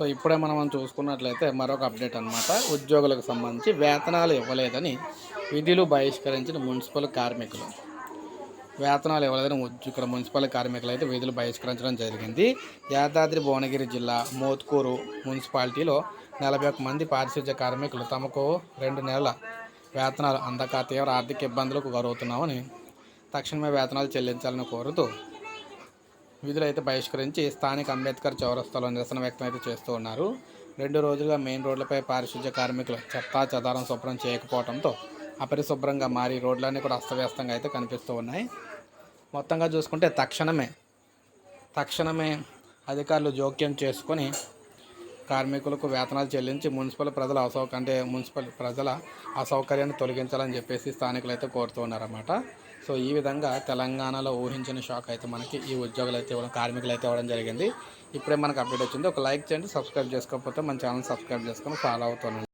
So ఇప్పుడే మనం చూసుకున్నట్లయితే మరొక అప్డేట్ అనమాట ఉద్యోగులకు సంబంధించి వేతనాలు ఇవ్వలేదని విధులు బహిష్కరించిన మున్సిపల్ కార్మికులు. వేతనాలు ఇవ్వలేదని ఇక్కడ మున్సిపల్ కార్మికులు అయితే విధులు బహిష్కరించడం జరిగింది. యాదాద్రి భువనగిరి జిల్లా మోత్కూరు మున్సిపాలిటీలో నలభై ఒక్క మంది పారిశుధ్య కార్మికులు తమకు రెండు నెలల వేతనాలు అందక తీవ్ర ఆర్థిక ఇబ్బందులకు గురవుతున్నామని తక్షణమే వేతనాలు చెల్లించాలని కోరుతూ విధులు అయితే బహిష్కరించి స్థానిక అంబేద్కర్ చౌరస్తాలో నిరసన వ్యక్తం అయితే చేస్తూ ఉన్నారు. రెండు రోజులుగా మెయిన్ రోడ్లపై పారిశుధ్య కార్మికులు చెత్తా చెదారం శుభ్రం చేయకపోవడంతో అపరిశుభ్రంగా మారి రోడ్లన్నీ కూడా అస్తవ్యస్తంగా అయితే కనిపిస్తూ ఉన్నాయి. మొత్తంగా చూసుకుంటే తక్షణమే తక్షణమే అధికారులు జోక్యం చేసుకొని కార్మికులకు వేతనాలు చెల్లించి మున్సిపల్ ప్రజల అసౌక అంటే మున్సిపల్ ప్రజల అసౌకర్యాన్ని తొలగించాలని చెప్పేసి స్థానికులు అయితే కోరుతూ ఉన్నారన్నమాట. సో ఈ విధంగా తెలంగాణలో ఊహించిన షాక్ అయితే మనకి ఈ ఉద్యోగులు అయితే ఇవ్వడం కార్మికులు అయితే ఇవ్వడం జరిగింది. ఇప్పుడే మనకు అప్డేట్ వచ్చింది. ఒక లైక్ చేయండి సబ్స్క్రైబ్ చేసుకోకపోతే మన ఛానల్ సబ్స్క్రైబ్ చేసుకొని ఫాలో అవుతాను.